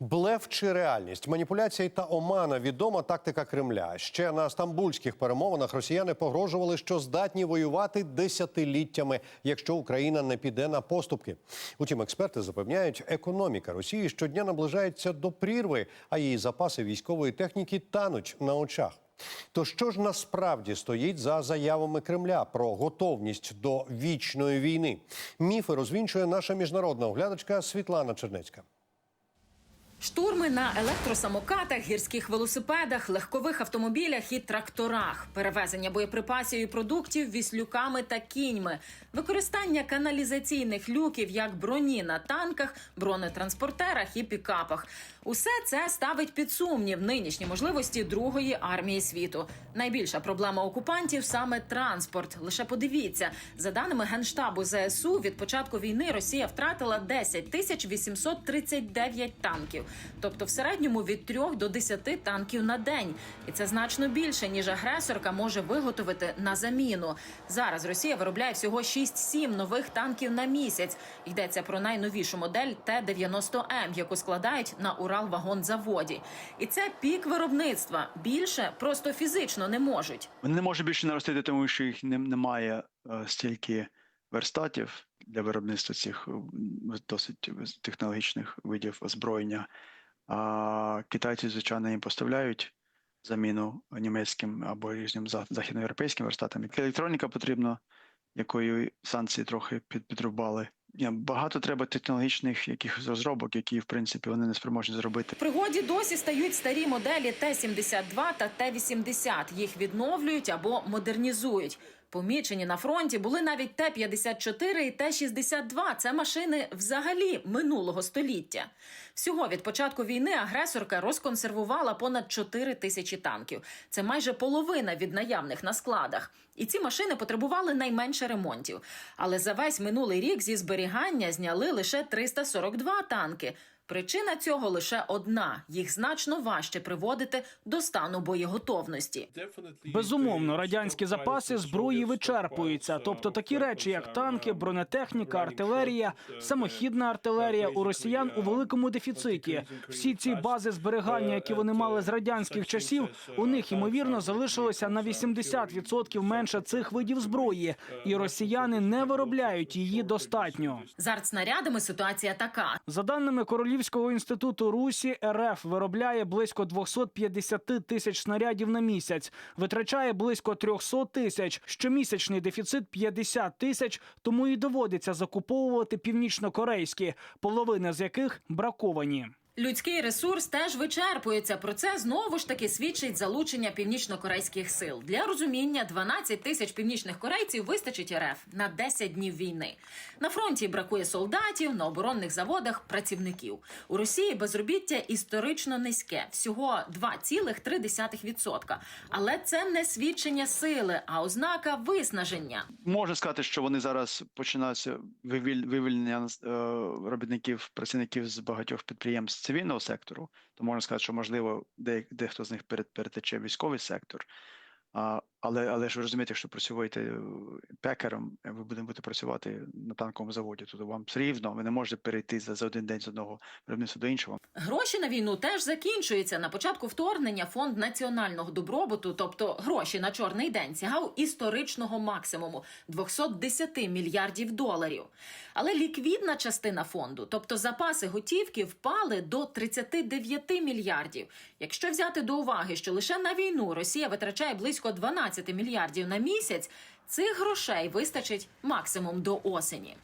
Блеф чи реальність, маніпуляції та омана відома тактика Кремля. Ще на стамбульських перемовинах росіяни погрожували, що здатні воювати десятиліттями, якщо Україна не піде на поступки. Утім, експерти запевняють, економіка Росії щодня наближається до прірви, а її запаси військової техніки тануть на очах. То що ж насправді стоїть за заявами Кремля про готовність до вічної війни? Міфи розвінчує наша міжнародна оглядачка Світлана Чернецька. Штурми на електросамокатах, гірських велосипедах, легкових автомобілях і тракторах, перевезення боєприпасів і продуктів віслюками та кіньми, використання каналізаційних люків як броні на танках, бронетранспортерах і пікапах. Усе це ставить під сумнів нинішні можливості другої армії світу. Найбільша проблема окупантів саме транспорт. Лише подивіться, за даними генштабу ЗСУ, від початку війни Росія втратила 10 тисяч 839 танків, тобто в середньому від 3 до 10 танків на день. І це значно більше ніж агресорка може виготовити на заміну. Зараз Росія виробляє всього 6-7 нових танків на місяць. Йдеться про найновішу модель Т-90М, яку складають на Уралвагонзаводі. І це пік виробництва. Більше просто фізично не можуть. Вони не можуть більше наростити, тому що їх немає е, стільки верстатів для виробництва цих досить технологічних видів озброєння. А китайці, звичайно, їм поставляють заміну німецьким або різним західноєвропейським верстатам. Електроніка потрібна, якою санкції трохи під, підрубали. Багато треба технологічних якихось розробок, які, в принципі, вони не спроможні зробити. В пригоді досі стають старі моделі Т-72 та Т-80. Їх відновлюють або модернізують. Помічені на фронті були навіть Т-54 і Т-62. Це машини взагалі минулого століття. Всього від початку війни агресорка розконсервувала понад 4 тисячі танків. Це майже половина від наявних на складах. І ці машини потребували найменше ремонтів. Але за весь минулий рік зі зберігання зняли лише 342 танки. Причина цього лише одна: їх значно важче приводити до стану боєготовності. Безумовно, радянські запаси зброї вичерпуються. Тобто такі речі, як танки, бронетехніка, артилерія, самохідна артилерія у росіян у великому дефіциті. Всі ці бази зберігання, які вони мали з радянських часів, у них ймовірно залишилося на 80% менше цих видів зброї, і росіяни не виробляють її достатньо. З артснарядами ситуація така: За даними Королівського інституту Русі, РФ виробляє близько 250 тисяч снарядів на місяць, витрачає близько 300 тисяч. Щомісячний дефіцит 50 тисяч, тому і доводиться закуповувати північнокорейські, половина з яких браковані. Людський ресурс теж вичерпується. Про це знову ж таки свідчить залучення північно-корейських сил. Для розуміння 12 тисяч північних корейців вистачить РФ на 10 днів війни. На фронті бракує солдатів, на оборонних заводах працівників. У Росії безробіття історично низьке, всього 2,3%. Але це не свідчення сили, а ознака виснаження. Можна сказати, що вони зараз починаються вивіль- вивільнення е, робітників, працівників з багатьох підприємств цивільного сектору. То можна сказати, що можливо де, дехто з них пере- перетече військовий сектор. А, але, але ж ви розумієте, якщо працюєте пекарем, е, ви будете працювати на танковому заводі, то вам все рівно ви не можете перейти за, за один день з одного виробництва до іншого. Гроші на війну теж закінчуються. На початку вторгнення фонд національного добробуту, тобто гроші на чорний день, сягав історичного максимуму 210 мільярдів доларів. Але ліквідна частина фонду, тобто запаси готівки, впали до 39 мільярдів. Якщо взяти до уваги, що лише на війну Росія витрачає близько 12 мільярдів на місяць. Цих грошей вистачить максимум до осені.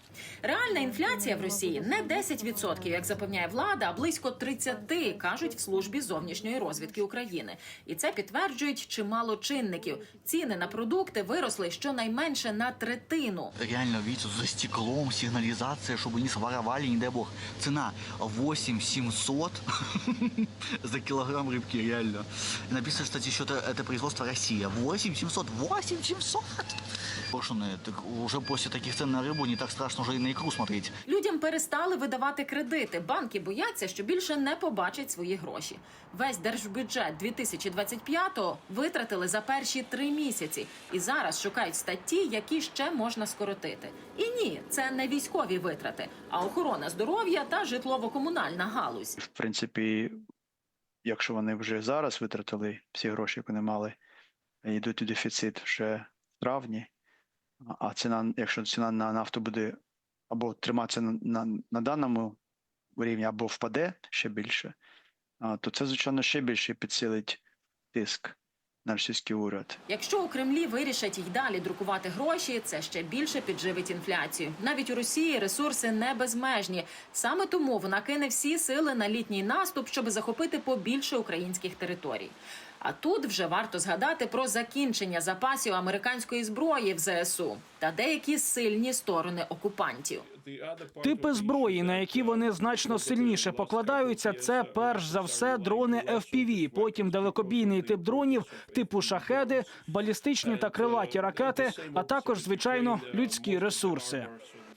Реальна інфляція в Росії не 10%, як запевняє влада, а близько 30%, кажуть в службі зовнішньої розвідки України. І це підтверджують чимало чинників. Ціни на продукти виросли щонайменше на третину. реально, видите, за стеклом сигнализация, чтобы не своровали, не дай бог. Цена 8 700 за килограмм рыбки, реально. И написано, кстати, еще это, это производство Россия. 8 700, 8 700! Брошенные, Так уже после таких цен на рыбу не так страшно уже и на икру смотреть. Людям перестали видавати кредити. Банки бояться, що більше не побачать свої гроші. Весь держбюджет 2025-го витратили за перші три місяці, і зараз шукають статті, які ще можна скоротити. І ні, це не військові витрати, а охорона здоров'я та житлово-комунальна галузь. В принципі, якщо вони вже зараз витратили всі гроші, які вони мали, йдуть у дефіцит ще травні, а ціна, якщо ціна на нафту буде або триматися на, на, на даному рівні, або впаде ще більше, то це, звичайно, ще більше підсилить тиск на російський уряд. Якщо у Кремлі вирішать й далі друкувати гроші, це ще більше підживить інфляцію. Навіть у Росії ресурси не безмежні. Саме тому вона кине всі сили на літній наступ, щоб захопити побільше українських територій. А тут вже варто згадати про закінчення запасів американської зброї в ЗСУ та деякі сильні сторони окупантів. Типи зброї, на які вони значно сильніше покладаються, це перш за все дрони FPV, потім далекобійний тип дронів, типу шахеди, балістичні та крилаті ракети, а також звичайно людські ресурси.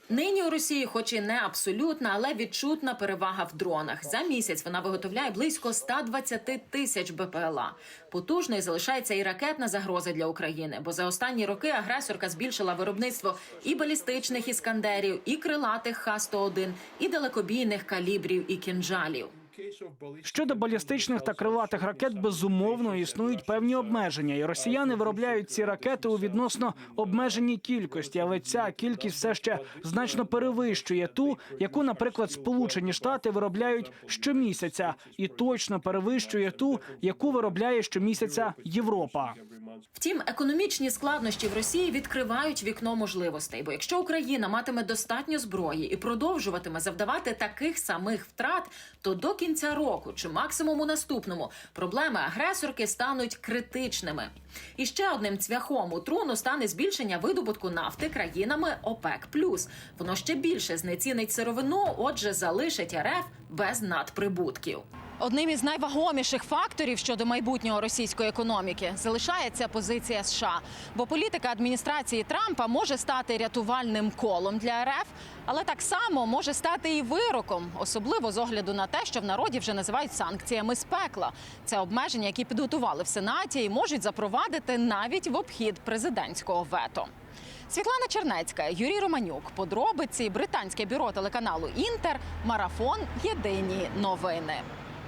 Нині у Росії, хоч і не абсолютна, але відчутна перевага в дронах. За місяць вона виготовляє близько 120 тисяч БПЛА. Потужною залишається і ракетна загроза для України, бо за останні роки агресорка збільшила виробництво і балістичних іскандерів, і крилатих Х-101, і далекобійних калібрів і кінжалів. Щодо балістичних та крилатих ракет, безумовно існують певні обмеження, і росіяни виробляють ці ракети у відносно обмеженій кількості, але ця кількість все ще значно перевищує ту, яку, наприклад, Сполучені Штати виробляють щомісяця, і точно перевищує ту, яку виробляє щомісяця Європа. Втім, економічні складнощі в Росії відкривають вікно можливостей. Бо якщо Україна матиме достатньо зброї і продовжуватиме завдавати таких самих втрат, то до кінця року чи максимум у наступному проблеми агресорки стануть критичними. І ще одним цвяхом у труну стане збільшення видобутку нафти країнами ОПЕК+. Воно ще більше знецінить сировину, отже, залишить РФ без надприбутків. Одним із найвагоміших факторів щодо майбутнього російської економіки залишається позиція США. Бо політика адміністрації Трампа може стати рятувальним колом для РФ, але так само може стати і вироком, особливо з огляду на те, що в народі вже називають санкціями з пекла. Це обмеження, які підготували в Сенаті, і можуть запровадити навіть в обхід президентського вето. Світлана Чернецька, Юрій Романюк, подробиці британське бюро телеканалу Інтер, марафон Єдині новини.